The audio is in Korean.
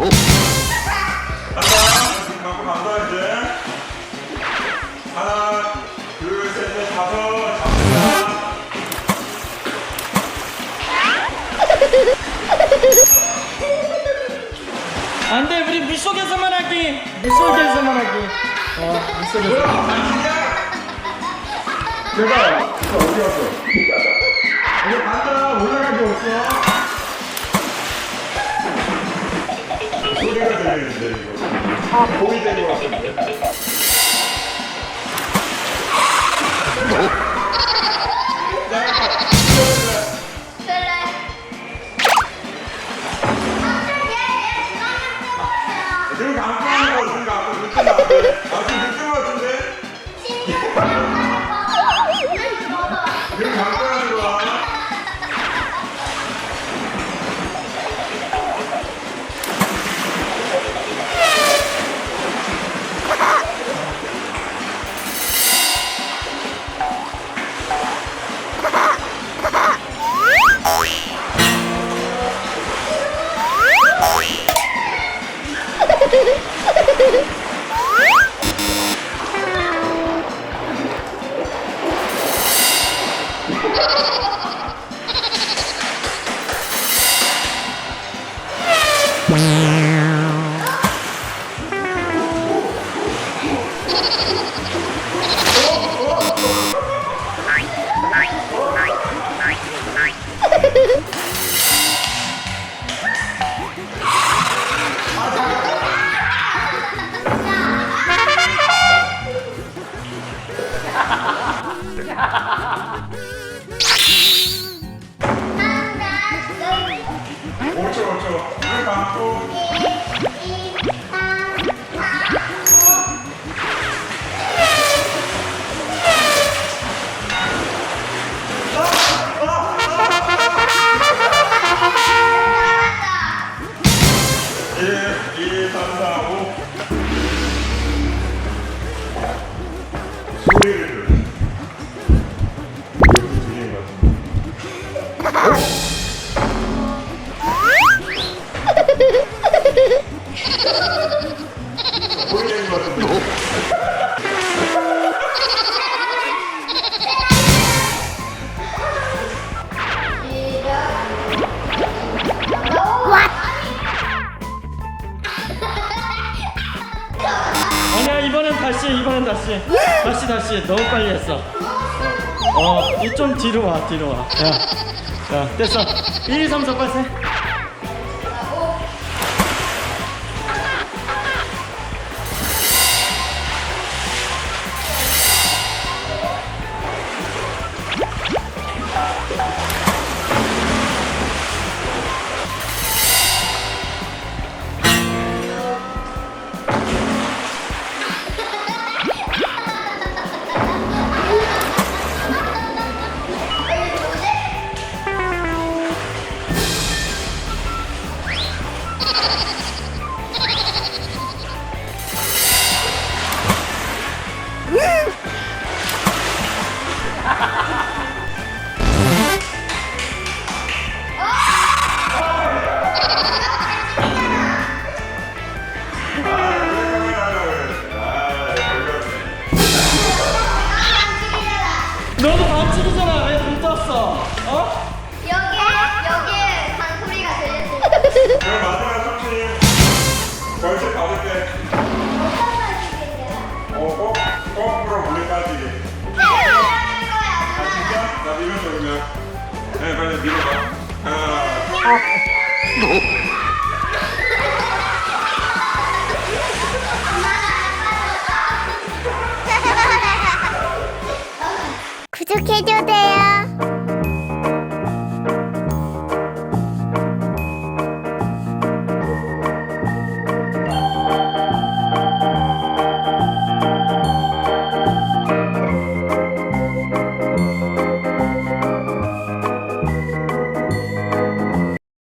간다. 갖고 간다 이제. 하나, 둘, 셋, 넷, 다섯. 안돼 우리 물속에서만 하기 물속에서만 하기 어 물속에서 제발. 저 어디 갔어? 이제 간다. 올라가기 없어. 소리가 들리는데 이거. 아, 되는 것 같은데. 오초오초 눈 감고. 일, 이, 삼, 다시 이번엔 다시. 다시 다시. 너무 빨리 했어. 어좀 뒤로 와 뒤로 와야자 됐어. 1 2 3 4 8 세 나 밀어줘, 그러면. 네, 빨리 밀어봐. 하나, 구독해줘도